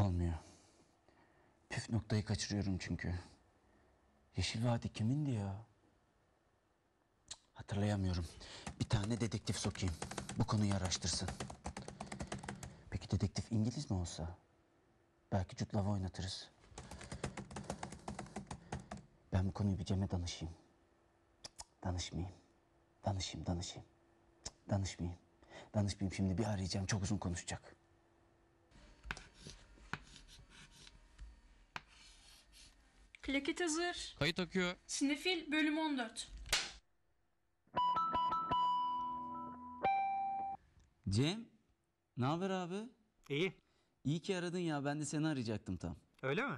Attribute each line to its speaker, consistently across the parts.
Speaker 1: Olmuyor. Püf noktayı kaçırıyorum çünkü. Yeşil Vadi kimindi ya? Cık, Hatırlayamıyorum. Bir tane dedektif sokayım. Bu konuyu araştırsın. Peki dedektif İngiliz mi olsa? Belki Law'ı oynatırız. Ben bu konuyu bir Cem'e danışayım. Danışmayayım. Danışayım, danışayım. Danışmayayım. Danışmayayım şimdi bir arayacağım. Çok uzun konuşacak.
Speaker 2: Plaket hazır.
Speaker 3: Kayıt akıyor.
Speaker 2: Sinefil bölüm 14.
Speaker 1: Cem, ne haber abi?
Speaker 4: İyi.
Speaker 1: İyi ki aradın ya. Ben de seni arayacaktım tam.
Speaker 4: Öyle mi?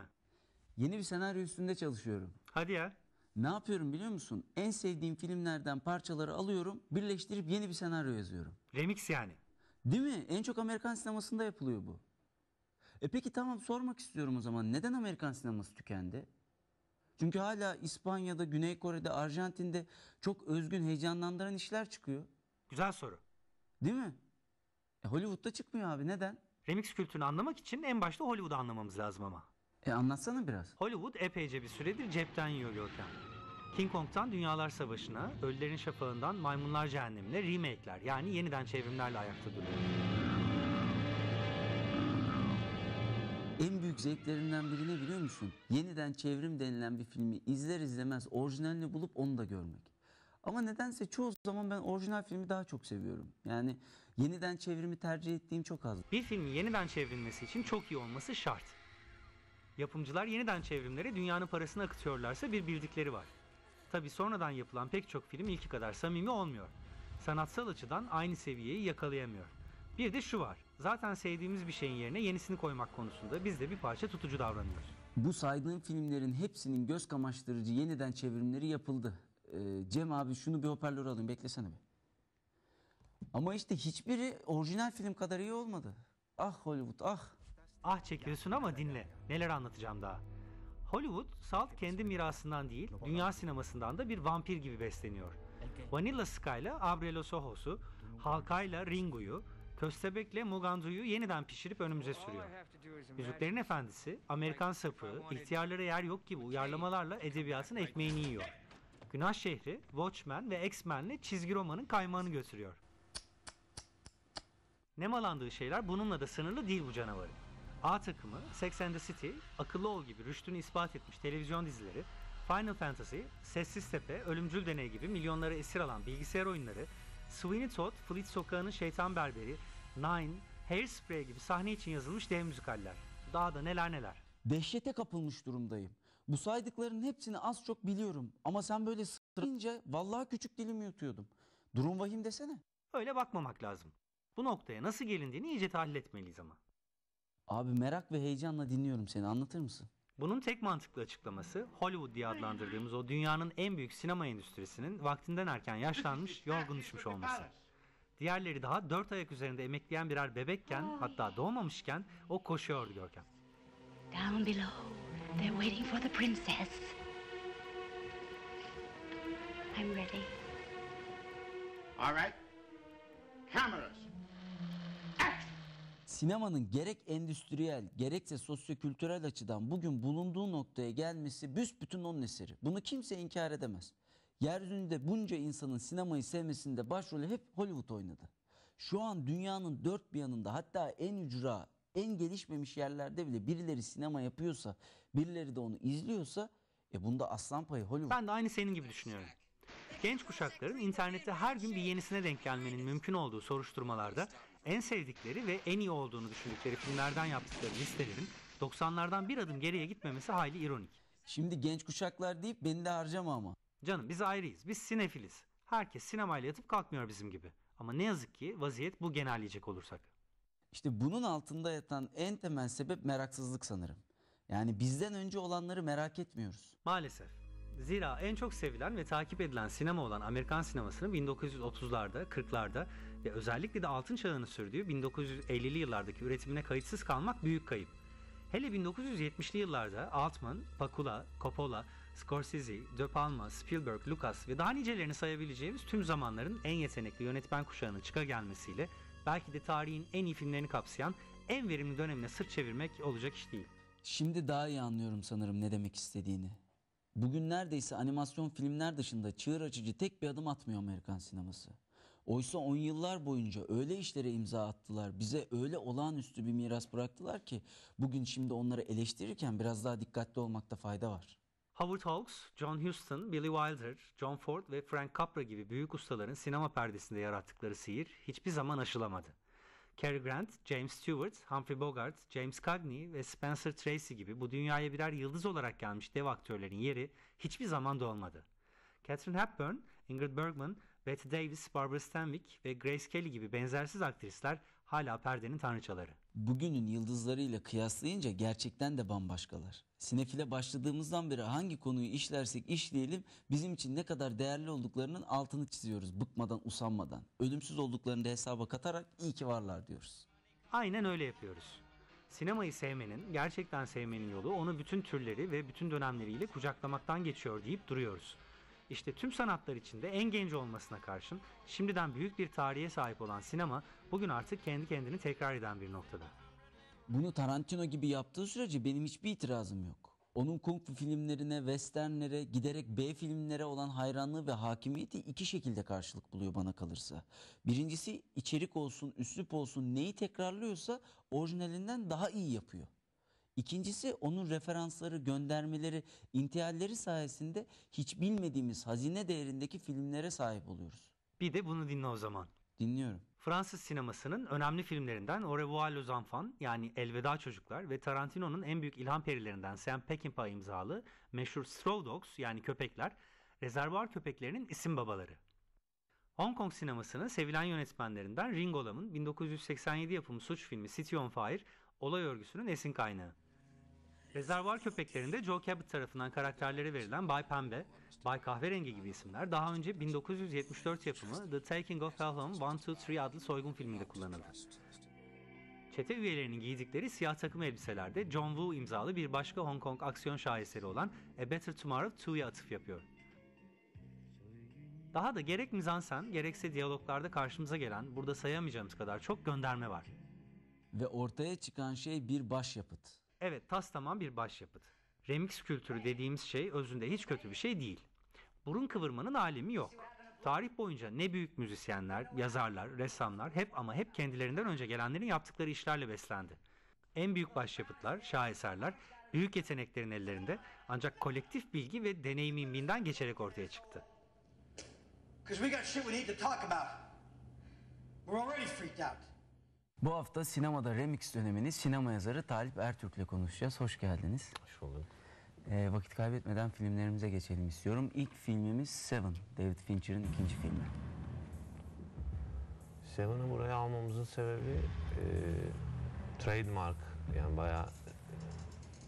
Speaker 1: Yeni bir senaryo üstünde çalışıyorum.
Speaker 4: Hadi ya.
Speaker 1: Ne yapıyorum biliyor musun? En sevdiğim filmlerden parçaları alıyorum, birleştirip yeni bir senaryo yazıyorum.
Speaker 4: Remix yani.
Speaker 1: Değil mi? En çok Amerikan sinemasında yapılıyor bu. E peki tamam sormak istiyorum o zaman. Neden Amerikan sineması tükendi? Çünkü hala İspanya'da, Güney Kore'de, Arjantin'de çok özgün, heyecanlandıran işler çıkıyor.
Speaker 4: Güzel soru.
Speaker 1: Değil mi? E Hollywood'da çıkmıyor abi. Neden?
Speaker 4: Remix kültürünü anlamak için en başta Hollywood'u anlamamız lazım ama.
Speaker 1: E anlatsana biraz.
Speaker 4: Hollywood epeyce bir süredir cepten yiyor Görkem. King Kong'tan Dünyalar Savaşı'na, Ölülerin Şafağı'ndan Maymunlar Cehennemine remake'ler yani yeniden çevrimlerle ayakta duruyor.
Speaker 1: En büyük zevklerinden biri ne biliyor musun? Yeniden çevrim denilen bir filmi izler izlemez orijinalini bulup onu da görmek. Ama nedense çoğu zaman ben orijinal filmi daha çok seviyorum. Yani yeniden çevrimi tercih ettiğim çok az.
Speaker 4: Bir filmin yeniden çevrilmesi için çok iyi olması şart. Yapımcılar yeniden çevrimlere dünyanın parasını akıtıyorlarsa bir bildikleri var. Tabi sonradan yapılan pek çok film ilki kadar samimi olmuyor. Sanatsal açıdan aynı seviyeyi yakalayamıyor. Bir de şu var. Zaten sevdiğimiz bir şeyin yerine yenisini koymak konusunda biz de bir parça tutucu davranıyoruz.
Speaker 1: Bu saydığım filmlerin hepsinin göz kamaştırıcı yeniden çevrimleri yapıldı. Ee, Cem abi şunu bir hoparlör alayım beklesene bir. Ama işte hiçbiri orijinal film kadar iyi olmadı. Ah Hollywood ah.
Speaker 4: Ah çekiyorsun ama dinle. Neler anlatacağım daha. Hollywood salt kendi mirasından değil, dünya sinemasından da bir vampir gibi besleniyor. Vanilla Sky'la Abrelo Sohos'u, Halkay'la Ringo'yu, Köstebek'le Mugandu'yu yeniden pişirip önümüze sürüyor. Yüzüklerin Efendisi, Amerikan Sapığı, İhtiyarlara Yer Yok gibi uyarlamalarla edebiyatın ekmeğini yiyor. Günah Şehri, Watchmen ve X-Men'le çizgi romanın kaymağını götürüyor. Nemalandığı şeyler bununla da sınırlı değil bu canavarın. A takımı, Sex and the City, Akıllı Ol gibi rüştünü ispat etmiş televizyon dizileri, Final Fantasy, Sessiz Tepe, Ölümcül Deney gibi milyonları esir alan bilgisayar oyunları, Sweeney Todd, Fleet Sokağı'nın Şeytan Berberi, Nine, Hairspray gibi sahne için yazılmış dev müzikaller. Daha da neler neler.
Speaker 1: Dehşete kapılmış durumdayım. Bu saydıkların hepsini az çok biliyorum. Ama sen böyle sırayınca vallahi küçük dilimi yutuyordum. Durum vahim desene.
Speaker 4: Öyle bakmamak lazım. Bu noktaya nasıl gelindiğini iyice tahlil etmeliyiz ama.
Speaker 1: Abi merak ve heyecanla dinliyorum seni anlatır mısın?
Speaker 4: Bunun tek mantıklı açıklaması Hollywood diye adlandırdığımız o dünyanın en büyük sinema endüstrisinin vaktinden erken yaşlanmış, yorgun düşmüş olması. Diğerleri daha dört ayak üzerinde emekleyen birer bebekken hatta doğmamışken o koşuyordu Görkem.
Speaker 5: Down below, they're waiting for the princess. I'm ready.
Speaker 6: All right. Cameras.
Speaker 1: Sinemanın gerek endüstriyel gerekse sosyokültürel açıdan bugün bulunduğu noktaya gelmesi büsbütün onun eseri. Bunu kimse inkar edemez. Yeryüzünde bunca insanın sinemayı sevmesinde başrolü hep Hollywood oynadı. Şu an dünyanın dört bir yanında hatta en ücra, en gelişmemiş yerlerde bile birileri sinema yapıyorsa, birileri de onu izliyorsa e bunda aslan payı Hollywood.
Speaker 4: Ben de aynı senin gibi düşünüyorum. Genç kuşakların internette her gün bir yenisine denk gelmenin mümkün olduğu soruşturmalarda en sevdikleri ve en iyi olduğunu düşündükleri filmlerden yaptıkları listelerin 90'lardan bir adım geriye gitmemesi hayli ironik.
Speaker 1: Şimdi genç kuşaklar deyip beni de harcama ama.
Speaker 4: Canım biz ayrıyız. Biz sinefiliz. Herkes sinemayla yatıp kalkmıyor bizim gibi. Ama ne yazık ki vaziyet bu genelleyecek olursak.
Speaker 1: İşte bunun altında yatan en temel sebep meraksızlık sanırım. Yani bizden önce olanları merak etmiyoruz.
Speaker 4: Maalesef. Zira en çok sevilen ve takip edilen sinema olan Amerikan sinemasının 1930'larda, 40'larda ve özellikle de altın çağını sürdüğü 1950'li yıllardaki üretimine kayıtsız kalmak büyük kayıp. Hele 1970'li yıllarda Altman, Pakula, Coppola, Scorsese, De Palma, Spielberg, Lucas ve daha nicelerini sayabileceğimiz tüm zamanların en yetenekli yönetmen kuşağının çıka gelmesiyle belki de tarihin en iyi filmlerini kapsayan en verimli dönemine sırt çevirmek olacak iş değil.
Speaker 1: Şimdi daha iyi anlıyorum sanırım ne demek istediğini. Bugün neredeyse animasyon filmler dışında çığır açıcı tek bir adım atmıyor Amerikan sineması. Oysa on yıllar boyunca öyle işlere imza attılar, bize öyle olağanüstü bir miras bıraktılar ki bugün şimdi onları eleştirirken biraz daha dikkatli olmakta fayda var.
Speaker 4: Howard Hawks, John Huston, Billy Wilder, John Ford ve Frank Capra gibi büyük ustaların sinema perdesinde yarattıkları sihir hiçbir zaman aşılamadı. Cary Grant, James Stewart, Humphrey Bogart, James Cagney ve Spencer Tracy gibi bu dünyaya birer yıldız olarak gelmiş dev aktörlerin yeri hiçbir zaman dolmadı. Catherine Hepburn, Ingrid Bergman, Bette Davis, Barbara Stanwyck ve Grace Kelly gibi benzersiz aktrisler hala perdenin tanrıçaları.
Speaker 1: Bugünün yıldızlarıyla kıyaslayınca gerçekten de bambaşkalar. Sinefile başladığımızdan beri hangi konuyu işlersek işleyelim bizim için ne kadar değerli olduklarının altını çiziyoruz bıkmadan usanmadan. Ölümsüz olduklarını da hesaba katarak iyi ki varlar diyoruz.
Speaker 4: Aynen öyle yapıyoruz. Sinemayı sevmenin, gerçekten sevmenin yolu onu bütün türleri ve bütün dönemleriyle kucaklamaktan geçiyor deyip duruyoruz. İşte tüm sanatlar içinde en genç olmasına karşın şimdiden büyük bir tarihe sahip olan sinema bugün artık kendi kendini tekrar eden bir noktada.
Speaker 1: Bunu Tarantino gibi yaptığı sürece benim hiçbir itirazım yok. Onun kung fu filmlerine, westernlere, giderek B filmlere olan hayranlığı ve hakimiyeti iki şekilde karşılık buluyor bana kalırsa. Birincisi içerik olsun, üslup olsun neyi tekrarlıyorsa orijinalinden daha iyi yapıyor. İkincisi onun referansları, göndermeleri, intihalleri sayesinde hiç bilmediğimiz hazine değerindeki filmlere sahip oluyoruz.
Speaker 4: Bir de bunu dinle o zaman.
Speaker 1: Dinliyorum.
Speaker 4: Fransız sinemasının önemli filmlerinden Au revoir les enfants yani Elveda Çocuklar ve Tarantino'nun en büyük ilham perilerinden Sam Peckinpah imzalı meşhur Straw Dogs yani köpekler, rezervuar köpeklerinin isim babaları. Hong Kong sinemasının sevilen yönetmenlerinden Ringo Lam'ın 1987 yapımı suç filmi City on Fire olay örgüsünün esin kaynağı. Rezervuar köpeklerinde Joe Cabot tarafından karakterleri verilen Bay Pembe, Bay Kahverengi gibi isimler daha önce 1974 yapımı The Taking of Pelham 1-2-3 adlı soygun filminde kullanıldı. Çete üyelerinin giydikleri siyah takım elbiselerde John Woo imzalı bir başka Hong Kong aksiyon şaheseri olan A Better Tomorrow 2'ya atıf yapıyor. Daha da gerek mizansen gerekse diyaloglarda karşımıza gelen burada sayamayacağımız kadar çok gönderme var.
Speaker 1: Ve ortaya çıkan şey bir başyapıt.
Speaker 4: Evet tas tamam bir başyapıt. Remix kültürü dediğimiz şey özünde hiç kötü bir şey değil. Burun kıvırmanın alemi yok. Tarih boyunca ne büyük müzisyenler, yazarlar, ressamlar hep ama hep kendilerinden önce gelenlerin yaptıkları işlerle beslendi. En büyük başyapıtlar, şaheserler büyük yeteneklerin ellerinde ancak kolektif bilgi ve deneyimiminden geçerek ortaya çıktı.
Speaker 3: Because we got shit we need to talk about. We're already freaked out.
Speaker 1: Bu hafta sinemada remix dönemini sinema yazarı Talip Ertürk'le konuşacağız. Hoş geldiniz.
Speaker 7: Hoş bulduk.
Speaker 1: Ee, vakit kaybetmeden filmlerimize geçelim istiyorum. İlk filmimiz Seven, David Fincher'ın ikinci filmi.
Speaker 7: Seven'ı buraya almamızın sebebi e, trademark yani bayağı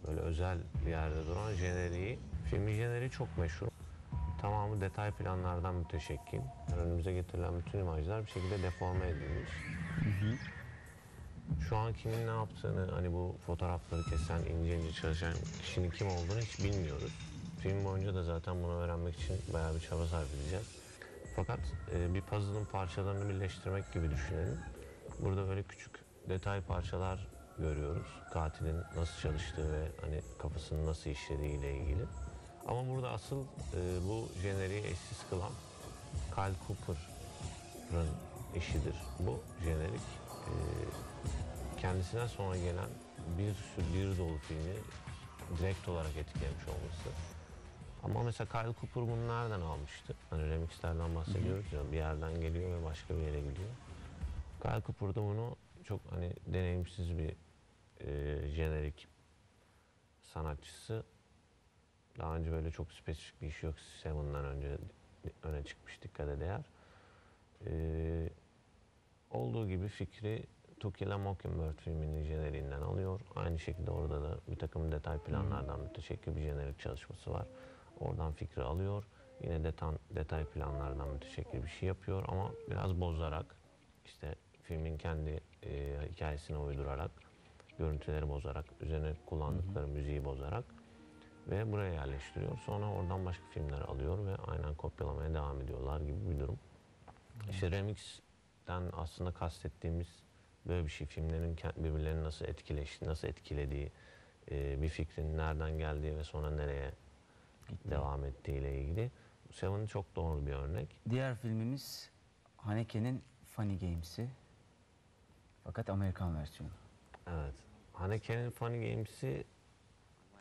Speaker 7: böyle özel bir yerde duran jeneriği. Filmin jeneriği çok meşhur. Tamamı detay planlardan müteşekkil. Önümüze getirilen bütün imajlar bir şekilde deforme edilmiş. Şu an kimin ne yaptığını, hani bu fotoğrafları kesen, ince ince çalışan kişinin kim olduğunu hiç bilmiyoruz. Film boyunca da zaten bunu öğrenmek için bayağı bir çaba sarf edeceğiz. Fakat e, bir puzzle'ın parçalarını birleştirmek gibi düşünelim. Burada böyle küçük detay parçalar görüyoruz. Katilin nasıl çalıştığı ve hani kafasını nasıl işlediği ile ilgili. Ama burada asıl e, bu jeneriği eşsiz kılan Kyle Cooper'ın işidir. Bu jenerik kendisinden sonra gelen bir sürü bir dolu filmi direkt olarak etkilemiş olması. Ama mesela Kyle Cooper bunu nereden almıştı? Hani remixlerden bahsediyoruz ya bir yerden geliyor ve başka bir yere gidiyor. Kyle Cooper da bunu çok hani deneyimsiz bir e, jenerik sanatçısı. Daha önce böyle çok spesifik bir iş yok. Seven'dan önce öne çıkmış dikkate değer. E, olduğu gibi fikri To Kill a Mockingbird filminin jeneriğinden alıyor. Aynı şekilde orada da bir takım detay planlardan müteşekkil bir jenerik çalışması var. Oradan fikri alıyor. Yine detan, detay planlardan müteşekkil bir şey yapıyor ama biraz bozarak işte filmin kendi e, hikayesine uydurarak görüntüleri bozarak, üzerine kullandıkları müziği bozarak ve buraya yerleştiriyor. Sonra oradan başka filmler alıyor ve aynen kopyalamaya devam ediyorlar gibi bir durum. İşte remix'ten aslında kastettiğimiz böyle bir şey filmlerin birbirlerini nasıl etkileşti, nasıl etkilediği, e, bir fikrin nereden geldiği ve sonra nereye devam ettiği ile ilgili. Seven çok doğru bir örnek.
Speaker 1: Diğer filmimiz Haneke'nin Funny Games'i. Fakat Amerikan versiyonu.
Speaker 7: Evet. Haneke'nin Funny Games'i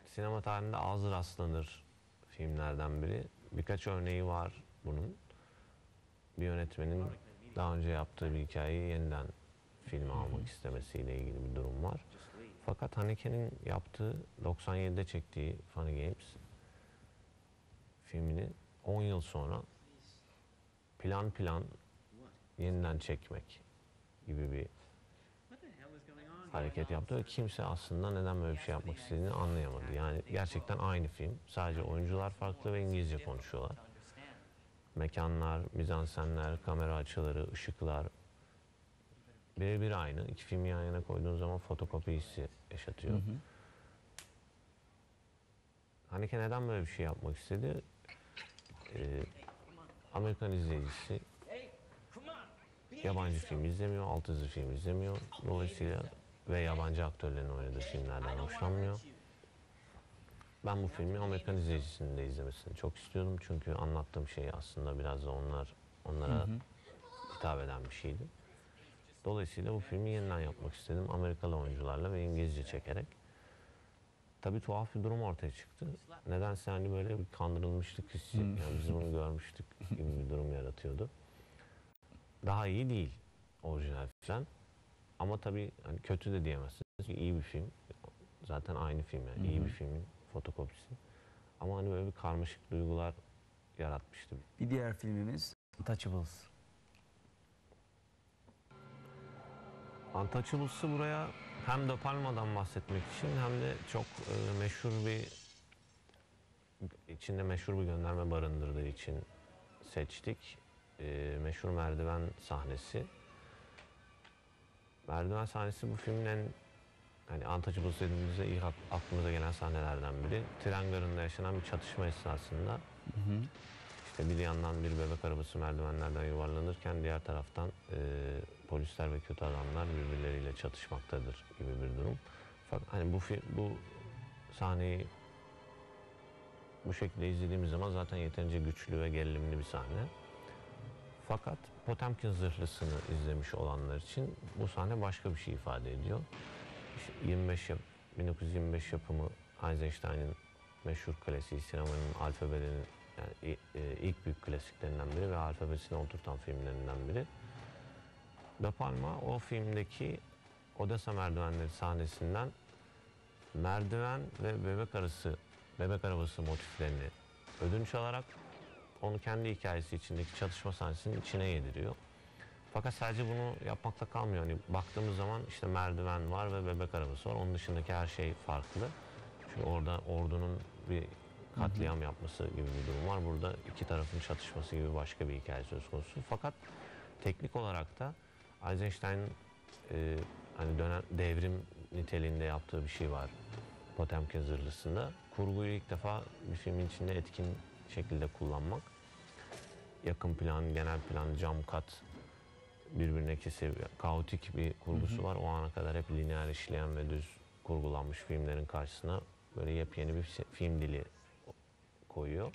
Speaker 7: sinema tarihinde az rastlanır filmlerden biri. Birkaç örneği var bunun. Bir yönetmenin daha önce yaptığı bir hikayeyi yeniden filme almak istemesiyle ilgili bir durum var. Fakat Haneke'nin yaptığı 97'de çektiği Funny Games filmini 10 yıl sonra plan plan yeniden çekmek gibi bir hareket yaptı ve kimse aslında neden böyle bir şey yapmak istediğini anlayamadı. Yani gerçekten aynı film. Sadece oyuncular farklı ve İngilizce konuşuyorlar. Mekanlar, mizansenler, kamera açıları, ışıklar birebir aynı. İki filmi yan yana koyduğun zaman fotokopi hissi yaşatıyor. Haneke neden böyle bir şey yapmak istedi? Ee, Amerikan izleyicisi yabancı film izlemiyor, alt hızlı film izlemiyor. Dolayısıyla ve yabancı aktörlerin oynadığı filmlerden hoşlanmıyor. Ben bu filmi Amerikan izleyicisinin de izlemesini çok istiyordum. Çünkü anlattığım şey aslında biraz da onlar onlara hitap eden bir şeydi. Dolayısıyla bu filmi yeniden yapmak istedim. Amerikalı oyuncularla ve İngilizce çekerek. Tabii tuhaf bir durum ortaya çıktı. Nedense hani böyle bir kandırılmışlık hissi, yani biz bunu görmüştük gibi bir durum yaratıyordu. Daha iyi değil orijinal falan. Ama tabii hani kötü de diyemezsiniz. İyi bir film. Zaten aynı film yani. iyi bir filmin fotokopisi. Ama hani böyle bir karmaşık duygular yaratmıştı.
Speaker 1: Bir diğer filmimiz Untouchables.
Speaker 7: Untouchables'ı buraya hem De Palma'dan bahsetmek için hem de çok e, meşhur bir içinde meşhur bir gönderme barındırdığı için seçtik. E, meşhur merdiven sahnesi. Merdiven sahnesi bu filmin en hani Untouchables dediğimizde ilk ak- aklımıza gelen sahnelerden biri. Tren garında yaşanan bir çatışma esnasında işte bir yandan bir bebek arabası merdivenlerden yuvarlanırken diğer taraftan e, polisler ve kötü adamlar birbirleriyle çatışmaktadır gibi bir durum. Fakat hani bu bu sahneyi bu şekilde izlediğimiz zaman zaten yeterince güçlü ve gerilimli bir sahne. Fakat Potemkin zırhlısını izlemiş olanlar için bu sahne başka bir şey ifade ediyor. İşte 25 yap, 1925 yapımı Eisenstein'in meşhur klasiği sinemanın alfabelerinin yani e, ilk büyük klasiklerinden biri ve alfabesini oturtan filmlerinden biri. De Palma o filmdeki Odessa merdivenleri sahnesinden merdiven ve bebek arası bebek arabası motiflerini ödünç alarak onu kendi hikayesi içindeki çatışma sahnesinin içine yediriyor. Fakat sadece bunu yapmakla kalmıyor. Hani baktığımız zaman işte merdiven var ve bebek arabası var. Onun dışındaki her şey farklı. Çünkü orada ordunun bir katliam yapması gibi bir durum var. Burada iki tarafın çatışması gibi başka bir hikaye söz konusu. Fakat teknik olarak da Eisenstein'in e, hani dönem devrim niteliğinde yaptığı bir şey var. Potemkin zırhlısında. Kurguyu ilk defa bir filmin içinde etkin şekilde kullanmak. Yakın plan, genel plan, cam kat birbirine kesip kaotik bir kurgusu var. O ana kadar hep lineer işleyen ve düz kurgulanmış filmlerin karşısına böyle yepyeni bir fi- film dili koyuyor.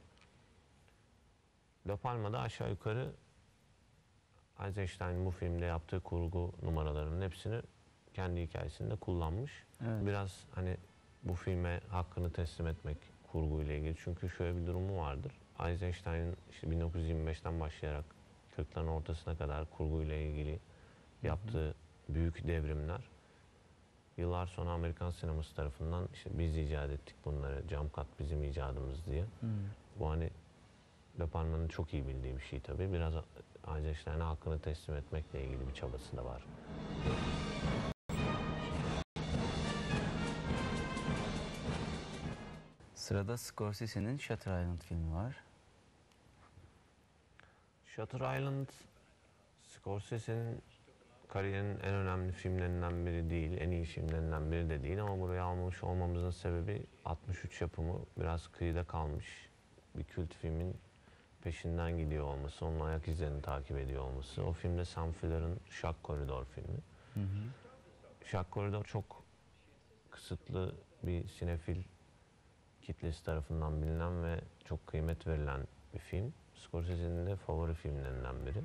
Speaker 7: De Palma'da aşağı yukarı Eisenstein bu filmde yaptığı kurgu numaralarının hepsini kendi hikayesinde kullanmış.
Speaker 1: Evet.
Speaker 7: Biraz hani bu filme hakkını teslim etmek kurguyla ilgili. Çünkü şöyle bir durumu vardır. Eisenstein'in işte 1925'ten başlayarak 40'ların ortasına kadar kurguyla ilgili yaptığı büyük devrimler yıllar sonra Amerikan sineması tarafından işte biz icat ettik bunları, cam kat bizim icadımız diye. Bu hani De Palma'nın çok iyi bildiği bir şey tabii. Biraz Eisenstein'e hakkını teslim etmekle ilgili bir çabası da var.
Speaker 1: Sırada Scorsese'nin Shutter Island filmi var.
Speaker 7: Shutter Island, Scorsese'nin kariyerinin en önemli filmlerinden biri değil, en iyi filmlerinden biri de değil ama buraya almamış olmamızın sebebi 63 yapımı biraz kıyıda kalmış bir kült filmin peşinden gidiyor olması, onun ayak izlerini takip ediyor olması. O filmde Sam Fuller'ın Shock Corridor filmi. Şak Koridor çok kısıtlı bir sinefil kitlesi tarafından bilinen ve çok kıymet verilen bir film. Scorsese'nin de favori filmlerinden biri.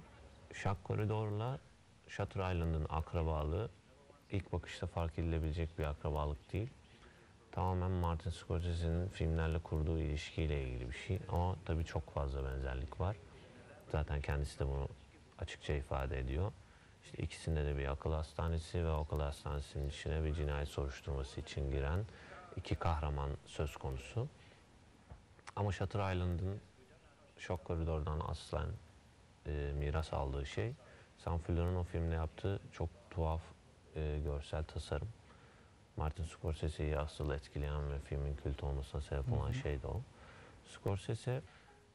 Speaker 7: Şak Koridor'la Shutter Island'ın akrabalığı ilk bakışta fark edilebilecek bir akrabalık değil. Tamamen Martin Scorsese'nin filmlerle kurduğu ilişkiyle ilgili bir şey ama tabii çok fazla benzerlik var. Zaten kendisi de bunu açıkça ifade ediyor. İşte ikisinde de bir akıl hastanesi ve akıl hastanesinin içine bir cinayet soruşturması için giren iki kahraman söz konusu. Ama Shutter Island'ın Şok Koridor'dan aslen e, miras aldığı şey Sanfiller'ın o filmde yaptığı çok tuhaf e, görsel tasarım. Martin Scorsese'yi asıl etkileyen ve filmin kült olmasına sebep olan şey de o. Scorsese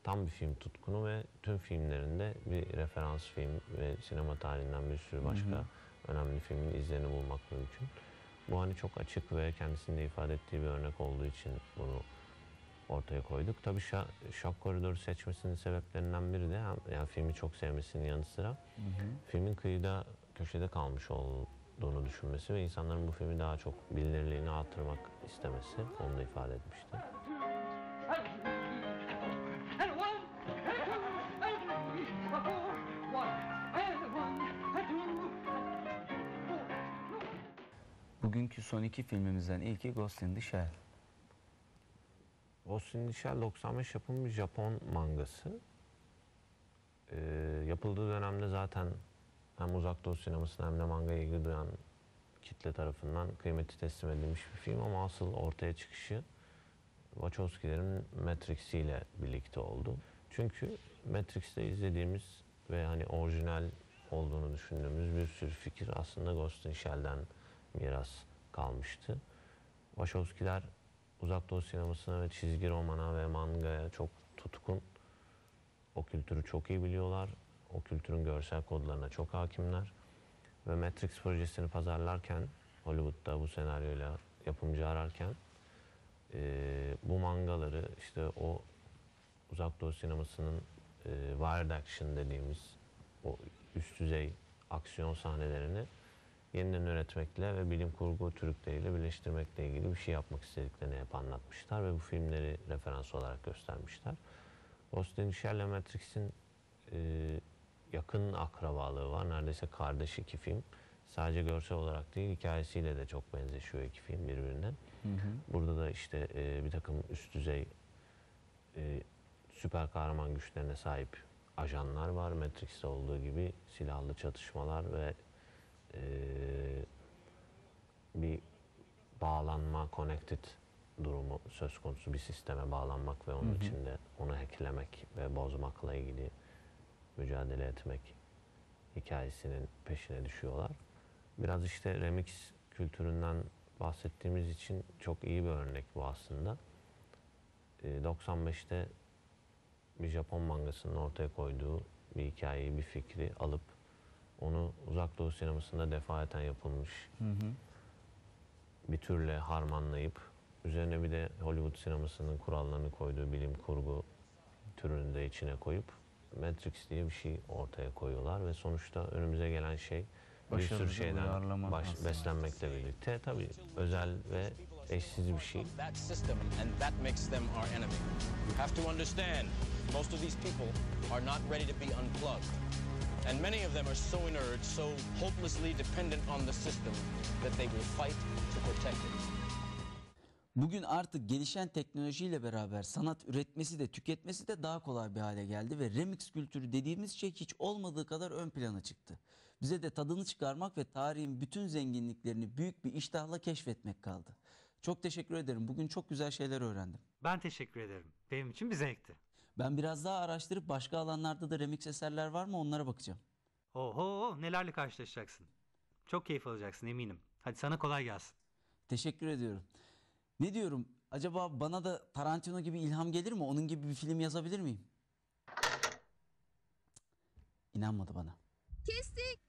Speaker 7: tam bir film tutkunu ve tüm filmlerinde bir referans film ve sinema tarihinden bir sürü başka önemli filmin izlerini bulmak mümkün. Bu hani çok açık ve kendisinin de ifade ettiği bir örnek olduğu için bunu ortaya koyduk. Tabii şa Şok Koridoru seçmesinin sebeplerinden biri de hem yani filmi çok sevmesinin yanı sıra filmin kıyıda köşede kalmış olduğunu düşünmesi ve insanların bu filmi daha çok bilinirliğini artırmak istemesi onu da ifade etmişti.
Speaker 1: Bugünkü son iki filmimizden ilki Ghost in the Shell.
Speaker 7: Ghost in the Shell 95 yapımı bir Japon mangası. Ee, yapıldığı dönemde zaten hem uzak doğu sinemasına hem de mangaya ilgi duyan kitle tarafından kıymeti teslim edilmiş bir film ama asıl ortaya çıkışı Wachowski'lerin Matrix ile birlikte oldu. Çünkü Matrix'te izlediğimiz ve hani orijinal olduğunu düşündüğümüz bir sürü fikir aslında Ghost in Shell'den miras kalmıştı. Wachowski'ler uzak doğu sinemasına ve çizgi romana ve mangaya çok tutkun. O kültürü çok iyi biliyorlar. O kültürün görsel kodlarına çok hakimler. Ve Matrix projesini pazarlarken Hollywood'da bu senaryoyla yapımcı ararken eee, bu mangaları işte o uzak doğu sinemasının eee wired action dediğimiz o üst düzey aksiyon sahnelerini yeniden üretmekle ve bilim kurgu türükleriyle birleştirmekle ilgili bir şey yapmak istediklerini hep anlatmışlar ve bu filmleri referans olarak göstermişler. Ghost in the Shell ile Matrix'in e, yakın akrabalığı var. Neredeyse kardeş iki film. Sadece görsel olarak değil, hikayesiyle de çok benzeşiyor iki film birbirine. Burada da işte e, bir takım üst düzey e, süper kahraman güçlerine sahip ajanlar var. Matrix'te olduğu gibi silahlı çatışmalar ve e, bir bağlanma, connected durumu söz konusu bir sisteme bağlanmak ve onun içinde onu hacklemek ve bozmakla ilgili mücadele etmek hikayesinin peşine düşüyorlar. Biraz işte remix kültüründen bahsettiğimiz için çok iyi bir örnek bu aslında. E, 95'te bir Japon mangasının ortaya koyduğu bir hikayeyi, bir fikri alıp onu uzak doğu sinemasında defaten yapılmış bir türle harmanlayıp üzerine bir de Hollywood sinemasının kurallarını koyduğu bilim kurgu türünü de içine koyup Matrix diye bir şey ortaya koyuyorlar ve sonuçta önümüze gelen şey bir
Speaker 1: Başarılı
Speaker 7: sürü
Speaker 1: bir
Speaker 7: şeyden
Speaker 1: uyarlama
Speaker 7: baş-
Speaker 1: aslında.
Speaker 7: beslenmekle birlikte tabii özel ve eşsiz bir şey.
Speaker 8: that system, and that makes them our enemy. You have to understand, most of these people are not ready to be unplugged. And many of them are so inert, so hopelessly dependent on the system that they will fight to protect it.
Speaker 1: Bugün artık gelişen teknolojiyle beraber sanat üretmesi de tüketmesi de daha kolay bir hale geldi ve remix kültürü dediğimiz şey hiç olmadığı kadar ön plana çıktı. Bize de tadını çıkarmak ve tarihin bütün zenginliklerini büyük bir iştahla keşfetmek kaldı. Çok teşekkür ederim. Bugün çok güzel şeyler öğrendim.
Speaker 4: Ben teşekkür ederim. Benim için bir zevkti.
Speaker 1: Ben biraz daha araştırıp başka alanlarda da remix eserler var mı onlara bakacağım.
Speaker 4: Oho nelerle karşılaşacaksın. Çok keyif alacaksın eminim. Hadi sana kolay gelsin.
Speaker 1: Teşekkür ediyorum. Ne diyorum? Acaba bana da Tarantino gibi ilham gelir mi? Onun gibi bir film yazabilir miyim? İnanmadı bana.
Speaker 9: Kestik.